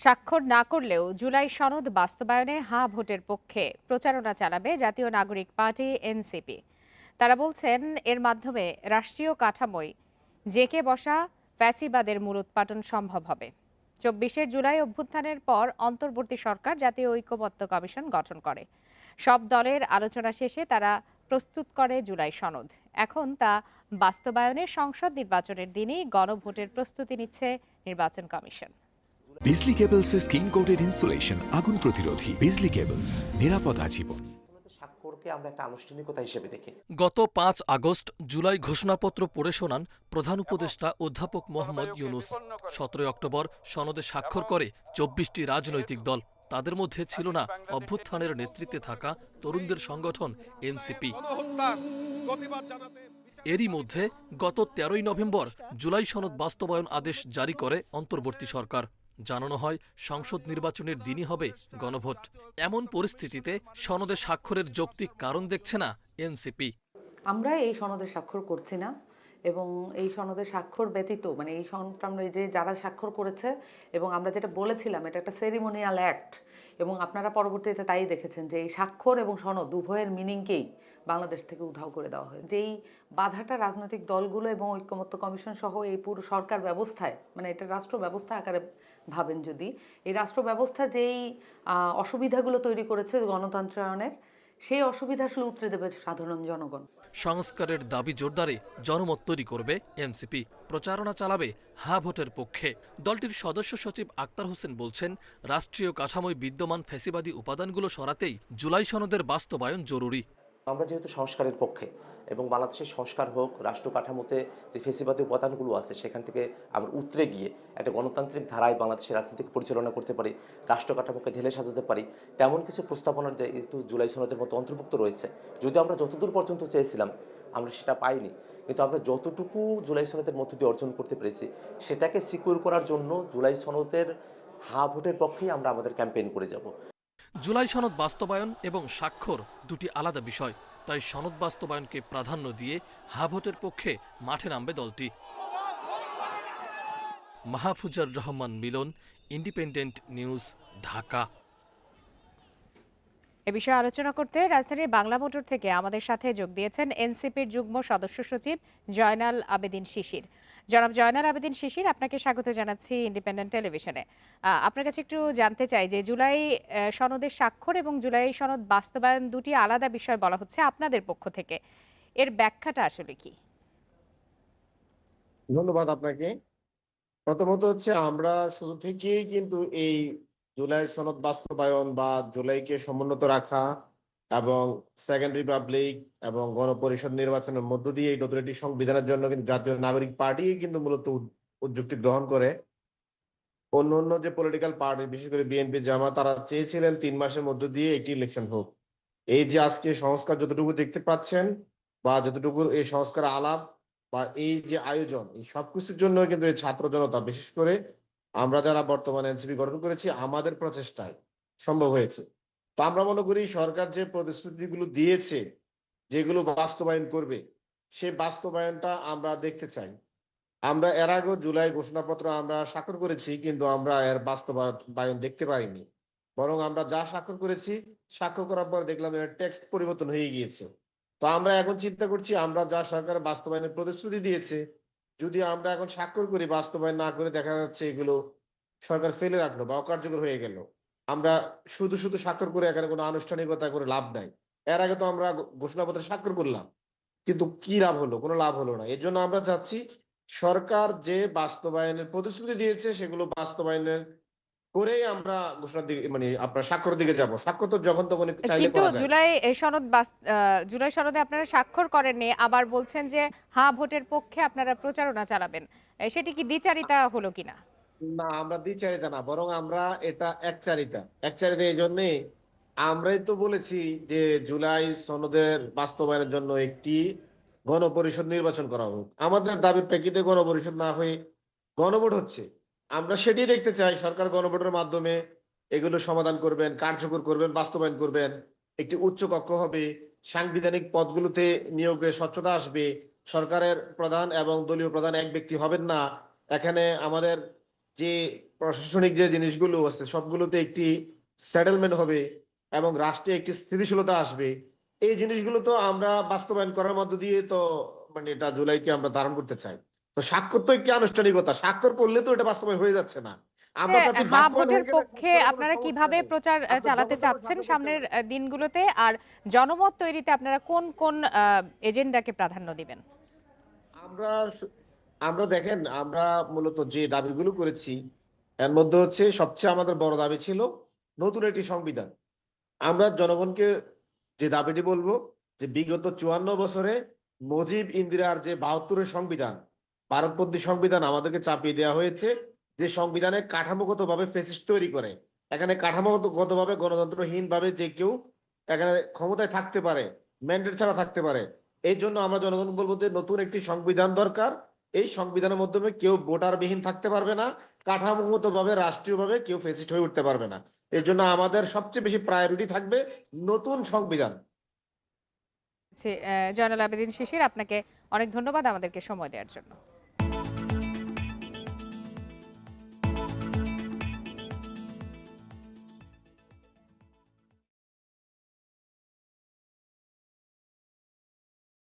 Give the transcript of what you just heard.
স্বাক্ষর না করলেও জুলাই সনদ বাস্তবায়নে হা ভোটের পক্ষে প্রচারণা চালাবে জাতীয় নাগরিক পার্টি, এনসিপি। তারা বলছেন, এর মাধ্যমে রাষ্ট্রীয় কাঠামোয় জেকে বসা ফ্যাসিবাদের মূলোৎপাটন সম্ভব হবে। চব্বিশের জুলাই অভ্যুত্থানের পর অন্তর্বর্তী সরকার জাতীয় ঐক্যমত্য কমিশন গঠন করে। সব দলের আলোচনা শেষে তারা প্রস্তুত করে জুলাই সনদ। এখন তা বাস্তবায়নে সংসদ নির্বাচনের দিনই গণভোটের প্রস্তুতি নিচ্ছে নির্বাচন কমিশন। বিজলি কেবলসের স্কিন কোটেড ইনসুলেশন আগুন প্রতিরোধী। বিজলি কেবলস নিরাপদ আজীবন। স্বাক্ষরকে আমরা একটা আনুষ্ঠানিকতা হিসেবে দেখি। গত পাঁচ আগস্ট জুলাই ঘোষণাপত্র পড়ে শোনান প্রধান উপদেষ্টা অধ্যাপক মোহাম্মদ ইউনুস। সতেরোই অক্টোবর সনদে স্বাক্ষর করে চব্বিশটি রাজনৈতিক দল। তাদের মধ্যে ছিল না অভ্যুত্থানের নেতৃত্বে থাকা তরুণদের সংগঠন এনসিপি। এরই মধ্যে গত তেরোই নভেম্বর জুলাই সনদ বাস্তবায়ন আদেশ জারি করে অন্তর্বর্তী সরকার। জানানো হয়, সংসদ নির্বাচনের দিনই হবে গণভোট। এমন পরিস্থিতিতে সনদে স্বাক্ষরের যৌক্তিক কারণ দেখছে না এনসিপি। আমরা এই সনদে স্বাক্ষর করছি না। এবং এই সনদে স্বাক্ষর ব্যতীত মানে এই সনদটা আমরা এই যে যারা স্বাক্ষর করেছে এবং আমরা যেটা বলেছিলাম, এটা একটা সেরিমোনিয়াল অ্যাক্ট এবং আপনারা পরবর্তীতে তাই দেখেছেন যে এই স্বাক্ষর এবং সনদ উভয়ের মিনিংকেই বাংলাদেশ থেকে উধাও করে দেওয়া হয়। যেই বাধাটা রাজনৈতিক দলগুলো এবং ঐক্যমত্য কমিশন সহ এই পুরো সরকার ব্যবস্থায় মানে এটা রাষ্ট্র ব্যবস্থা আকারে ভাবেন যদি, এই রাষ্ট্র ব্যবস্থা যেই অসুবিধাগুলো তৈরি করেছে গণতন্ত্রায়নের সেই অসুবিধা আসলে উতরে দেবে সাধারণ জনগণ। সংস্কারের দাবি জোরদারে জনমত তৈরি করবে এনসিপি। প্রচারণা চালাবে হা ভোটের পক্ষে। দলটির সদস্য সচিব আক্তার হোসেন বলছেন, রাষ্ট্রীয় কাঠামোয় বিদ্যমান ফ্যাসিবাদী উপাদানগুলো সরাতেই জুলাই সনদের বাস্তবায়ন জরুরি। আমরা যেহেতু সংস্কারের পক্ষে এবং বাংলাদেশের সংস্কার হোক, রাষ্ট্র কাঠামোতে যে ফেসিবাদী উপাদানগুলো আছে, সেখান থেকে আমরা উতরে গিয়ে একটা গণতান্ত্রিক ধারায় বাংলাদেশের রাজনীতিকে পরিচালনা করতে পারি, রাষ্ট্র কাঠামোকে ঢেলে সাজাতে পারি, তেমন কিছু প্রস্তাবনার যে একটু জুলাই সনদের মতো অন্তর্ভুক্ত রয়েছে। যদিও আমরা যতদূর পর্যন্ত চেয়েছিলাম, আমরা সেটা পাইনি। কিন্তু আমরা যতটুকু জুলাই সনদের মধ্য দিয়ে অর্জন করতে পেরেছি, সেটাকে সিকিউর করার জন্য জুলাই সনদের হা ভোটের পক্ষেই আমরা আমাদের ক্যাম্পেইন করে যাব। জুলাই সনদ বাস্তবায়ন এবং স্বাক্ষর দুটি আলাদা বিষয়, তাই সনদ বাস্তবায়নকে প্রাধান্য দিয়ে হাভোটের পক্ষে মাঠে নামবে দলটি। Mahfuzar Rahman Milan, independent news, Dhaka. এ বিষয়ে আলোচনা করতে রাজধানীর বাংলা মোটর থেকে আমাদের সাথে যোগ দিয়েছেন এনসিপির যুগ্ম সদস্য সচিব জয়নাল আবেদিন শিশির। জনাব জয়নাল আবেদিন শিশির, আপনাকে স্বাগত জানাচ্ছি ইন্ডিপেন্ডেন্ট টেলিভিশনে আপনার কাছে একটু জানতে চাই যে জুলাই সনদের স্বাক্ষর এবং জুলাই সনদ বাস্তবায়ন দুটি আলাদা বিষয় বলা হচ্ছে আপনাদের পক্ষ থেকে। এর ব্যাখ্যাটা আসলে কি? ধন্যবাদ আপনাকে। প্রথমত হচ্ছে আমরা শুরু থেকেই কিন্তু এই জুলাই সনদ বাস্তবায়ন বা জুলাইকে সমুন্নত রাখা এবং সেকেন্ড রিপাবলিক এবং গণপরিষদ নির্বাচনের মধ্য দিয়ে এই নতুন একটি সংবিধানের জন্য কিন্তু জাতীয় নাগরিক পার্টি কিন্তু মূলত উদ- উদ্যোগটি গ্রহণ করে। অন্য অন্য যে পলিটিক্যাল পার্টি বিশেষ করে বিএনপি জামা তারা চেয়েছিলেন তিন মাসের মধ্য দিয়ে একটি ইলেকশন হোক। এই যে আজকে সংস্কার যতটুকু দেখতে পাচ্ছেন বা যতটুকু এই সংস্কার আলাপ বা এই যে আয়োজন, এই সবকিছুর জন্য কিন্তু এই ছাত্র জনতা, বিশেষ করে আমরা যারা বর্তমানে এনসিপি গঠন করেছি, আমাদের প্রচেষ্টায় সম্ভব হয়েছে। তো আমরা মনে করি সরকার যে প্রতিশ্রুতিগুলো দিয়েছে, যেগুলো বাস্তবায়ন করবে, সে বাস্তবায়নটা আমরা দেখতে চাই। আমরা এর আগেও জুলাই ঘোষণাপত্র আমরা স্বাক্ষর করেছি, কিন্তু আমরা এর বাস্তবায়ন দেখতে পাইনি। বরং আমরা যা স্বাক্ষর করেছি, স্বাক্ষর করার পর দেখলাম এর টেক্সট পরিবর্তন হয়ে গিয়েছে। তো আমরা এখন চিন্তা করছি, আমরা যা সরকার বাস্তবায়নের প্রতিশ্রুতি দিয়েছে যদি আমরা এখন স্বাক্ষর করি, বাস্তবায়ন না করে দেখা যাচ্ছে এগুলো সরকার ফেলে রাখল বা অকার্যকর হয়ে গেল। আমরা শুধু শুধু স্বাক্ষর করে এখানে কোনো আনুষ্ঠানিকতা করে লাভ নাই। এর আগে তো আমরা ঘোষণাপত্রে স্বাক্ষর করলাম, কিন্তু কি লাভ হলো? কোনো লাভ হলো না। এর জন্য আমরা চাচ্ছি সরকার যে বাস্তবায়নের প্রতিশ্রুতি দিয়েছে, সেগুলো বাস্তবায়নের করেই আমরা ঘোষণার দিকে মানে আপনার স্বাক্ষরের দিকে যাব। স্বাক্ষর তো যখন তখন কিন্তু জুলাই সনদ জুলাই সনদে আপনারা স্বাক্ষর করেননি আবার বলছেন যে হ্যাঁ ভোটের পক্ষে আপনারা প্রচারণা চালাবেন। সেটি কি দ্বিচারিতা হলো কিনা? না আমরা দ্বিচারিতা না বরং আমরা এটা একচারিতা। একচারিতা এই জন্যে আমরাই তো বলেছি যে জুলাই সনদের বাস্তবায়নের জন্য একটি গণপরিষদ নির্বাচন করা হোক। আমাদের দাবির প্রেক্ষিতে গণপরিষদ না হয়ে গণভোট হচ্ছে। আমরা সেটি দেখতে চাই, সরকার গণভোটের মাধ্যমে এগুলো সমাধান করবেন, কার্যকর করবেন, বাস্তবায়ন করবেন। একটি উচ্চ কক্ষ হবে, সাংবিধানিক পদগুলোতে নিয়োগে স্বচ্ছতা আসবে, সরকারের প্রধান এবং দলীয় প্রধান এক ব্যক্তি হবেন না। এখানে আমাদের যে প্রশাসনিক যে জিনিসগুলো আছে, সবগুলোতে একটি সেটেলমেন্ট হবে এবং রাষ্ট্রে একটি স্থিতিশীলতা আসবে। এই জিনিসগুলো তো আমরা বাস্তবায়ন করার মধ্য দিয়ে তো মানে এটা জুলাইকে আমরা ধারণ করতে চাই। তো স্বাক্ষর তো একটি আনুষ্ঠানিকতা। স্বাক্ষর করলে তো এটা বাস্তবায়ন হয়ে যাচ্ছে না। হ্যাঁ, ভোটের পক্ষে আপনারা কীভাবে প্রচার চালাতে চাচ্ছেন সামনের দিনগুলোতে? আর জনমত তৈরিতে আপনারা কোন কোন এজেন্ডাকে প্রাধান্য দিবেন? আমরা আমরা দেখেন আমরা মূলত যে দাবিগুলো করেছি এর মধ্যে হচ্ছে সবচেয়ে আমাদের বড় দাবি ছিল নতুন একটি সংবিধান। আমরা জনগণকে যে দাবিটি বলব যে বিগত চুয়ান্ন বছরে মুজিব ইন্দিরার যে বাহাত্তরের সংবিধান ভারতবন্দী সংবিধান আমাদেরকে চাপিয়ে দেওয়া হয়েছে যে সংবিধানে কাঠামোগত ভাবে ফেসিস্ট তৈরি করে। এখানে কাঠামোগত ভাবে গণতন্ত্রহীন ভাবে যে কেউ এখানে ক্ষমতায় থাকতে পারে, ম্যান্ডেট ছাড়া থাকতে পারে, এই জন্য আমরা জনগণ বলব যে নতুন একটি সংবিধান দরকার। এই সংবিধানের মাধ্যমে কেউ ভোটারবিহীন থাকতে পারবে না কাঠামোগত ভাবে রাষ্ট্রীয়ভাবে কেউ ফেসিস্ট হয়ে উঠতে পারবে না। এর জন্য আমাদের সবচেয়ে বেশি প্রায়োরিটি থাকবে নতুন সংবিধান। জয়নাল আবেদিন শিশির, আপনাকে অনেক ধন্যবাদ আমাদেরকে সময় দেওয়ার জন্য।